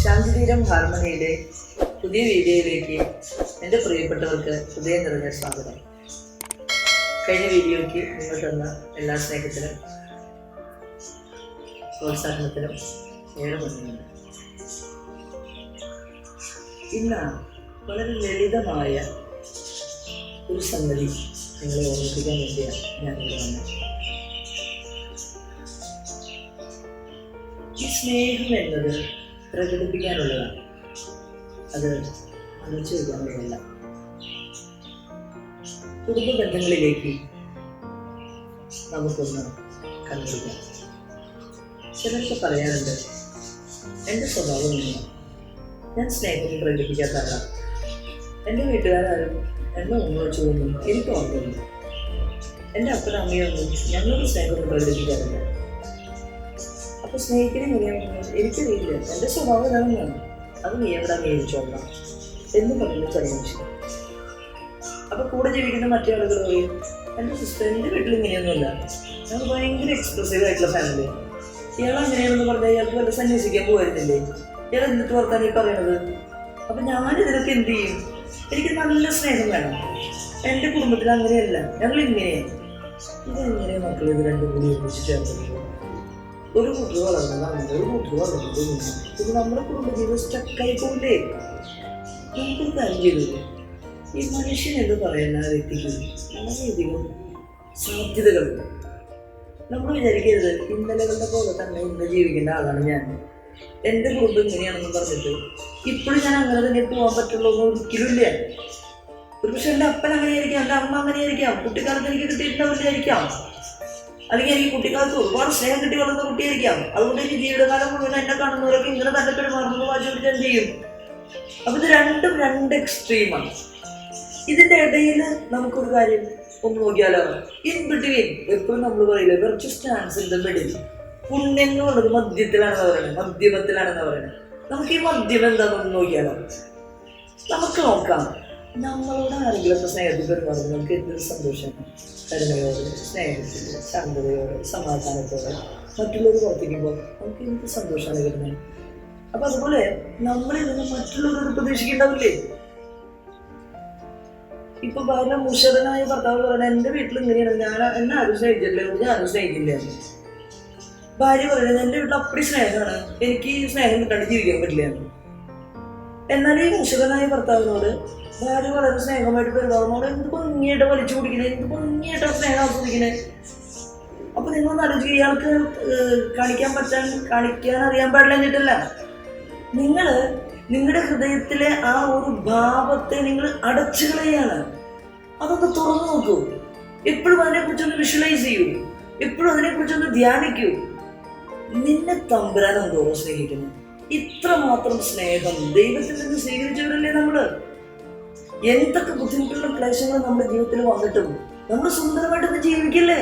ശാന്തിതീരം ഹാർമണിയുടെ പുതിയ വീഡിയോയിലേക്ക് എന്റെ പ്രിയപ്പെട്ടവർക്ക് ഹൃദയം നിറഞ്ഞ സ്വാഗതം. കഴിഞ്ഞ വീഡിയോയ്ക്ക് നിങ്ങൾ തന്ന എല്ലാ സ്നേഹത്തിനും പ്രോത്സാഹനത്തിനും ഏറെ നന്ദിയുണ്ട്. ഇന്ന് വളരെ ലളിതമായ ഒരു സംഗതി നിങ്ങളെ ഓർമ്മിപ്പിക്കാൻ വേണ്ടിയാണ് ഞാനിവിടെ വന്നത്. ഈ സ്നേഹം എന്നത് പ്രകടിപ്പിക്കാനുള്ളതാണ്. അത് അണച്ചു വയ്ക്കാനുള്ളതല്ല കുടുംബ ബന്ധങ്ങളിലേക്ക് നമുക്കൊന്ന് കണ്ടുപിടിക്കാം ചിലർക്ക് പറയാറുണ്ട് എന്റെ സ്വഭാവം എന്നാണ് ഞാൻ സ്നേഹം പ്രകടിപ്പിക്കാത്ത ആളാണ്. എന്റെ വീട്ടുകാരും എന്നെ ഉമ്മ കൊണ്ടും എനിക്ക് ഓർമ്മയില്ല എന്റെ അപ്പനും അമ്മയൊന്നും ഞങ്ങൾക്ക് സ്നേഹം പ്രകടിപ്പിക്കാറില്ല. അപ്പൊ സ്നേഹിക്കണ എനിക്ക് എനിക്കറിയില്ല എന്റെ സ്വഭാവം ഇതാണെന്നാണ് അത് നീ എവിടെ അംഗീകരിച്ചോളാം എന്ന് പറഞ്ഞു ചതിച്ചു അപ്പൊ കൂടെ ജീവിക്കുന്ന മറ്റേ ആളുകൾ പറയും എന്റെ സിസ്റ്റർ എന്റെ വീട്ടിൽ ഇങ്ങനെയൊന്നുമില്ല. ഞങ്ങൾ ഭയങ്കര എക്സ്പ്രസീവ് ആയിട്ടുള്ള ഫാമിലിയാണ് ഇയാൾ അങ്ങനെയാണെന്ന് പറഞ്ഞാൽ ഇയാൾക്ക് വല്ല സന്യസിക്കാൻ പോയിരുന്നില്ലേ? ഇയാൾ എന്നിട്ട് വർത്താൻ ഈ പറയണത്? അപ്പൊ ഞാൻ ഇതിനൊക്കെ എന്ത് ചെയ്യും? എനിക്ക് നല്ല സ്നേഹം വേണം. എന്റെ കുടുംബത്തിൽ അങ്ങനെയല്ല. ഞങ്ങൾ ഇങ്ങനെയാണ് ഇതെങ്ങനെ മക്കൾ ഇത് രണ്ടും കൂടി ഒരുമിച്ച് ചേർന്നത് ഒരു കുട്ടി വളർന്നതാണ് ഒരു കുട്ടി വളർന്നത് ഇത് നമ്മുടെ കുടുംബജീവിതം സ്റ്റക്കായി പോകില്ലേ നമുക്കൊരു കാര്യം ചെയ്തില്ലേ ഈ മനുഷ്യൻ എന്ന് പറയുന്ന വ്യക്തിക്ക് വളരെയധികം സാധ്യതകളുണ്ട്. നമ്മൾ വിചാരിക്കരുത് ഇന്നലകളുടെ പോലെ തന്നെ ഇന്ന് ജീവിക്കേണ്ട ആളാണ് ഞാൻ. എന്റെ കുടുംബം ഇങ്ങനെയാണെന്ന് പറഞ്ഞിട്ട് ഇപ്പോഴും ഞാൻ അങ്ങനെ തന്നെ പോകാൻ പറ്റുള്ളൂ എന്ന് ഒരിക്കലും ഇല്ല. ഒരു പക്ഷെ എന്റെ അപ്പൻ അങ്ങനെയായിരിക്കാം എന്റെ അമ്മ അങ്ങനെയായിരിക്കാം കുട്ടിക്കാലത്ത് എനിക്ക് കിട്ടിയിട്ടുണ്ടാവില്ലായിരിക്കാം. അല്ലെങ്കിൽ എനിക്ക് കുട്ടിക്കാലത്ത് ഒരുപാട് സ്നേഹം കിട്ടി വളർന്ന കുട്ടിയായിരിക്കാം. അതുകൊണ്ട് എനിക്ക് ജീവിതകാലം മുഴുവൻ എന്നെ കാണുന്നവരൊക്കെ ഇങ്ങനെ തന്നെ പെരുമാറുന്നത് പിടിച്ച് എന്ത് ചെയ്യും. അപ്പൊ ഇത് രണ്ടും രണ്ട് എക്സ്ട്രീമാണ് ഇതിന്റെ ഇടയിൽ നമുക്കൊരു കാര്യം ഒന്ന് നോക്കിയാലോ? ഇൻ ബിറ്റ്വീൻ എപ്പോഴും നമ്മൾ പറയില്ല virtual stance in the middle പുണ്യം എന്ന് മദ്യത്തിലാണെന്ന് പറയുന്നത് മദ്യപത്തിലാണെന്ന് പറയുന്നത്. നമുക്ക് ഈ മദ്യം എന്താണെന്ന് നോക്കിയാലോ? നമുക്ക് നോക്കാം. നമ്മളോട് ആരെങ്കിലുമൊക്കെ സ്നേഹത്തിൽ പെരുമാറുമ്പോൾ നമുക്ക് എന്തൊരു സന്തോഷം കരുണയോട് സ്നേഹത്തിൽ ശാന്തതയോട് സമാധാനത്തോടെ മറ്റുള്ളവർ പ്രവർത്തിക്കുമ്പോൾ നമുക്ക് എന്ത് സന്തോഷമാണ് വരുന്നത് അപ്പൊ അതുപോലെ നമ്മളിൽ നിന്ന് മറ്റുള്ളവരോട് പ്രതീക്ഷിക്കേണ്ടാവില്ലേ ഇപ്പൊ ഭാര്യ മുഷതനായ ഭർത്താവ് പറയുന്നത് എന്റെ വീട്ടിൽ ഇങ്ങനെയാണ് ഞാൻ എന്നെ ആരും സ്നേഹിച്ചിട്ടില്ല ഞാൻ ആരും സ്നേഹിക്കില്ല. ഭാര്യ പറയുന്നത് എന്റെ വീട്ടിൽ അപ്പടി സ്നേഹമാണ് എനിക്ക് സ്നേഹം കിട്ടാണ്ട് ജീവിക്കാൻ പറ്റില്ല എന്ന്. എന്നാൽ ഈ മുഷകനായ ഭർത്താവിനോട് ഭാര്യ വളരെ സ്നേഹമായിട്ട് പെരുമാറുന്നോട് എന്ത് ഭംഗിയായിട്ട് വലിച്ചു കുടിക്കണേ എന്ത് ഭംഗിയായിട്ട് സ്നേഹം ആസ്വദിക്കണേ. അപ്പൊ നിങ്ങൾ ആലോചിക്കുക ഇയാൾക്ക് കാണിക്കാൻ പറ്റാൻ കാണിക്കാൻ അറിയാൻ പാടില്ല എന്നിട്ടല്ല. നിങ്ങൾ നിങ്ങളുടെ ഹൃദയത്തിലെ ആ ഒരു ഭാവത്തെ നിങ്ങൾ അടച്ചു കളയാണ്. അതൊന്ന് തുറന്നു നോക്കൂ. എപ്പോഴും അതിനെക്കുറിച്ചൊന്ന് വിഷ്വലൈസ് ചെയ്യൂ. എപ്പോഴും അതിനെക്കുറിച്ചൊന്ന് ധ്യാനിക്കൂ. നിന്നെ തമ്പുരാൻ എന്തോറോ സ്നേഹിക്കുന്നു. ഇത്രമാത്രം സ്നേഹം ദൈവത്തിൽ നിന്ന് നമ്മൾ എന്തൊക്കെ ബുദ്ധിമുട്ടുള്ള ക്ലേശങ്ങൾ നമ്മുടെ ജീവിതത്തിൽ വന്നിട്ടും? നമ്മൾ സുന്ദരമായിട്ടൊന്ന് ജീവിക്കില്ലേ?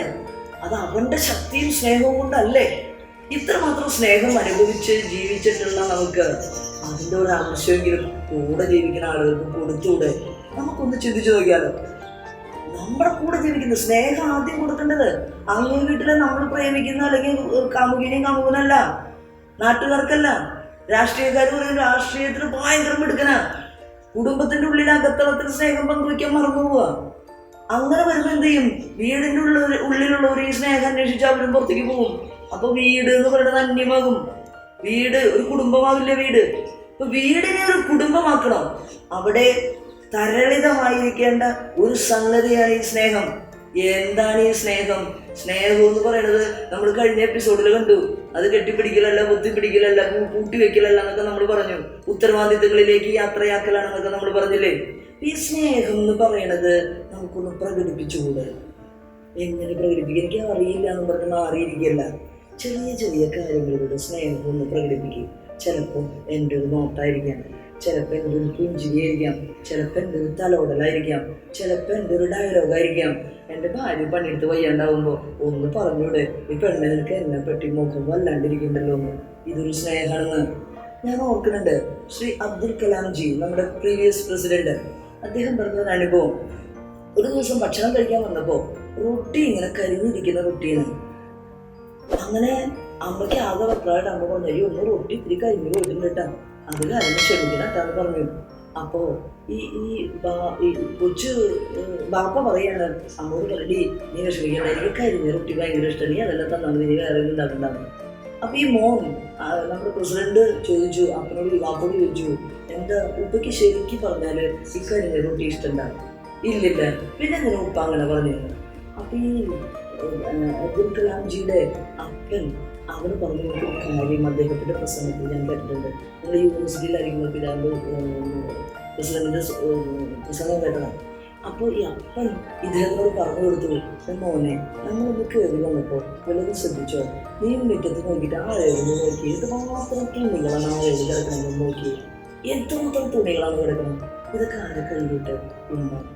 അത് അവന്റെ ശക്തിയും സ്നേഹവും കൊണ്ടല്ലേ? ഇത്രമാത്രം സ്നേഹം അനുഭവിച്ച് ജീവിച്ചിട്ടുള്ള നമുക്ക് അതിന്റെ ഒരു ആവശ്യമെങ്കിലും കൂടെ ജീവിക്കുന്ന ആളുകൾക്ക് കൊടുത്തൂടെ നമുക്കൊന്ന് ചിന്തിച്ചു നോക്കിയാലോ. നമ്മുടെ കൂടെ ജീവിക്കുന്ന സ്നേഹം ആദ്യം കൊടുക്കേണ്ടത് അങ്ങനെ വീട്ടിലെ നമ്മൾ പ്രേമിക്കുന്ന അല്ലെങ്കിൽ കാമുകിനെയും കാമുകനല്ല നാട്ടുകാർക്കല്ല. രാഷ്ട്രീയക്കാർ പറയും രാഷ്ട്രീയത്തിന് ഭയങ്കര മിടുക്കനാ. കുടുംബത്തിന്റെ ഉള്ളിൽ അകത്തളത്തിൽ സ്നേഹം പങ്കുവയ്ക്കാൻ മറന്നു പോവുക അങ്ങനെ വരുമ്പോൾ എന്ത് ചെയ്യും? വീടിന്റെ ഉള്ളിൽ ഉള്ളിലുള്ളവർ ഈ സ്നേഹം അന്വേഷിച്ച് അവരും പുറത്തേക്ക് പോകും. അപ്പൊ വീട് എന്ന് പറയുന്നത് അന്യമാകും. വീട് ഒരു കുടുംബമാവില്ല വീട്. ഇപ്പൊ വീടിനെ ഒരു കുടുംബമാക്കണം. അവിടെ തരളിതമായിരിക്കേണ്ട ഒരു സംഗതിയാണ് ഈ സ്നേഹം. എന്താണ് ഈ സ്നേഹം? സ്നേഹം എന്ന് പറയുന്നത് നമ്മൾ കഴിഞ്ഞ എപ്പിസോഡിൽ കണ്ടു. അത് കെട്ടിപ്പിടിക്കലല്ല ബുദ്ധിപ്പിടിക്കലല്ല കൂട്ടി വെക്കലല്ല എന്നൊക്കെ നമ്മൾ പറഞ്ഞു. ഉത്തരവാദിത്തങ്ങളിലേക്ക് യാത്രയാക്കലാണെന്നൊക്കെ നമ്മൾ പറഞ്ഞില്ലേ? ഈ സ്നേഹം എന്ന് പറയണത് നമുക്കൊന്ന് പ്രകടിപ്പിച്ചുകൂടെ? എങ്ങനെ പ്രകടിപ്പിക്കുക എനിക്ക് അറിയില്ല എന്ന് പറഞ്ഞ് മാറിയിരിക്കല്ല ചെറിയ ചെറിയ കാര്യങ്ങളിലൂടെ സ്നേഹം ഒന്ന് പ്രകടിപ്പിക്കും. ചിലപ്പോൾ എന്റെ ഒരു നോട്ടായിരിക്കാം ചിലപ്പോൾ എന്റെ ഒരു പുഞ്ചിരിയായിരിക്കാം ചിലപ്പോൾ എന്റെ ഒരു തലോടലായിരിക്കാം ചിലപ്പോൾ എന്റെ ഒരു ഡയലോഗായിരിക്കാം എന്റെ ഭാര്യ പണിയെടുത്ത് വയ്യാണ്ടാവുമ്പോൾ ഒന്ന് പറഞ്ഞൂടെ ഈ പെണ്ണുങ്ങൾക്ക് എന്നെ പറ്റി മുഖം വല്ലാണ്ടിരിക്കണ്ടല്ലോ. ഇതൊരു സ്നേഹമാണെന്ന് ഞാൻ ഓർക്കുന്നുണ്ട്. ശ്രീ അബ്ദുൽ കലാം ജി നമ്മുടെ പ്രീവിയസ് പ്രസിഡന്റ് അദ്ദേഹം പറഞ്ഞ ഒരു അനുഭവം. ഒരു ദിവസം ഭക്ഷണം കഴിക്കാൻ വന്നപ്പോൾ റൊട്ടി ഇങ്ങനെ കരിഞ്ഞിരിക്കുന്ന റൊട്ടിയാണ്. അങ്ങനെ അമ്മയ്ക്ക് ആകെ വെക്കായിട്ട് അമ്മ പറഞ്ഞു "അയ്യോ, ഒന്ന് റൊട്ടി ഇത്തിരി കരിഞ്ഞു പോയിട്ടുണ്ട് കേട്ടോ. അത് അതിനെ ക്ഷമിക്കണം കേട്ടോ പറഞ്ഞു. അപ്പോ ഈ ഈ ഈ കൊച്ചു ബാപ്പ പറയാണ് അമ്മോട് പറയടി നീ വിഷമിക്കണം എനിക്ക് കുട്ടി ഭയങ്കര ഇഷ്ടം നീ അതെല്ലാം തന്നാൽ നീ വേറെ ഉണ്ടാക്കണ്ടാവും അപ്പൊ ഈ മോൻ നമ്മുടെ പ്രസിഡന്റ് ചോദിച്ചു അപ്പനോട് ബാപ്പോട് ചോദിച്ചു എന്താ ഉപ്പയ്ക്ക് ശരിക്കും പറഞ്ഞാൽ ഇക്കാര്യം കരിഞ്ഞ കുട്ടി ഇഷ്ടമുണ്ടാകും ഇല്ലില്ല. പിന്നെ എന്തിനാ ഉപ്പ അങ്ങനെ പറഞ്ഞു? അപ്പൊ ഈ അബ്ദുൽ കലാംജിയുടെ അപ്പൻ അവന് പറഞ്ഞു ഒരു കാര്യം അദ്ദേഹത്തിന്റെ പ്രസംഗത്തിൽ ഞാൻ കേട്ടിട്ടുണ്ട്. നമ്മുടെ യൂണിവേഴ്സിറ്റിയിലായിരിക്കും പിതാവ് പ്രസിഡന്റിന്റെ പ്രസംഗം കേട്ടതാണ് അപ്പോൾ ഈ അപ്പൻ ഇദ്ദേഹത്തോട് പറഞ്ഞു കൊടുത്തു "ദേ മോനെ നമ്മളൊന്ന് കയറി വന്നപ്പോൾ വല്ലതും ശ്രദ്ധിച്ചോ? നീ മുറ്റത്ത് നോക്കിയിട്ട് ആ എഴുതി നോക്കി. എന്തുമാത്രം തുണികളാണ് ആ എഴുതി കിടക്കണമെന്ന് നോക്കി. എത്രമാത്രം തുണികളാണ് കിടക്കണം ഇതൊക്കെ ആരെ കഴിഞ്ഞിട്ട് ഉണ്ടാവും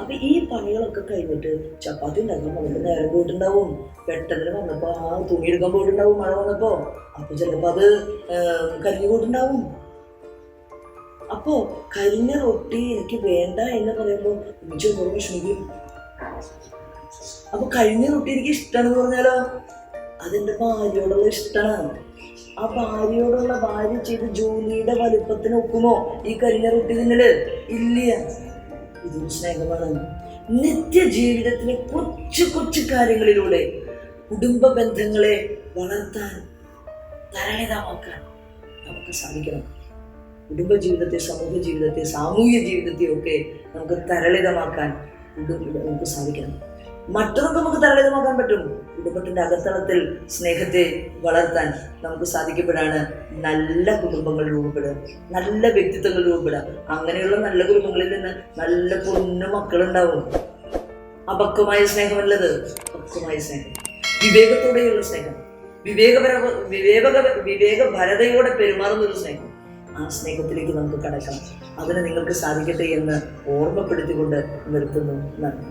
അപ്പൊ ഈ പണികളൊക്കെ കഴിഞ്ഞിട്ട് ചപ്പാത്തി ഉണ്ടാക്കാൻ നമുക്ക് നേരം പോയിട്ടുണ്ടാവും. പെട്ടെന്ന് വന്നപ്പോ ആ തുണി എടുക്കാൻ പോയിട്ടുണ്ടാവും മഴ വന്നപ്പോ. അപ്പൊ ചിലപ്പോ അത് കരിഞ്ഞു പോയിട്ടുണ്ടാവും. അപ്പോ കരിഞ്ഞ റൊട്ടി എനിക്ക് വേണ്ട എന്ന് പറയുമ്പോൾ ഒരു വിഷമിക്കും. അപ്പൊ കരിഞ്ഞ റൊട്ടി എനിക്ക് ഇഷ്ടമാണെന്ന് പറഞ്ഞാലോ? അതെന്റെ ഭാര്യയോടുള്ള ഇഷ്ടമാണ് ആ ഭാര്യയോടുള്ള ഭാര്യ ചെയ്ത ജോലിയുടെ വലുപ്പത്തിന് ഒക്കുമോ ഈ കരിഞ്ഞ റൊട്ടി തിന്നൽ? ഇല്ല. ഇതൊരു സ്നേഹമാണ്. നിത്യജീവിതത്തിലെ കൊച്ചു കൊച്ചു കാര്യങ്ങളിലൂടെ കുടുംബ ബന്ധങ്ങളെ വളർത്താൻ തരളിതമാക്കാൻ നമുക്ക് സാധിക്കണം. കുടുംബ ജീവിതത്തെ സമൂഹ ജീവിതത്തെ സാമൂഹ്യ ജീവിതത്തെ ഒക്കെ നമുക്ക് തരളിതമാക്കാൻ നമുക്ക് സാധിക്കണം. മറ്റൊന്നും നമുക്ക് തരളിതമാക്കാൻ പറ്റും. കുടുംബത്തിന്റെ അകത്തളത്തിൽ സ്നേഹത്തെ വളർത്താൻ നമുക്ക് സാധിക്കപ്പെടാണ് നല്ല കുടുംബങ്ങൾ രൂപപ്പെടുക നല്ല വ്യക്തിത്വങ്ങൾ രൂപപ്പെടുക. അങ്ങനെയുള്ള നല്ല കുടുംബങ്ങളിൽ നിന്ന് നല്ല പൊന്നു മക്കളുണ്ടാവും. അപക്വമായ സ്നേഹമല്ലത് പക്വമായ സ്നേഹം. വിവേകത്തോടെയുള്ള സ്നേഹം. വിവേകപര വിവേക വിവേകഭരതയോടെ പെരുമാറുന്ന ഒരു സ്നേഹം. ആ സ്നേഹത്തിലേക്ക് നമുക്ക് കടക്കാം. അതിന് നിങ്ങൾക്ക് സാധിക്കട്ടെ എന്ന് ഓർമ്മപ്പെടുത്തിക്കൊണ്ട് നിർത്തുന്നു. നന്ദി.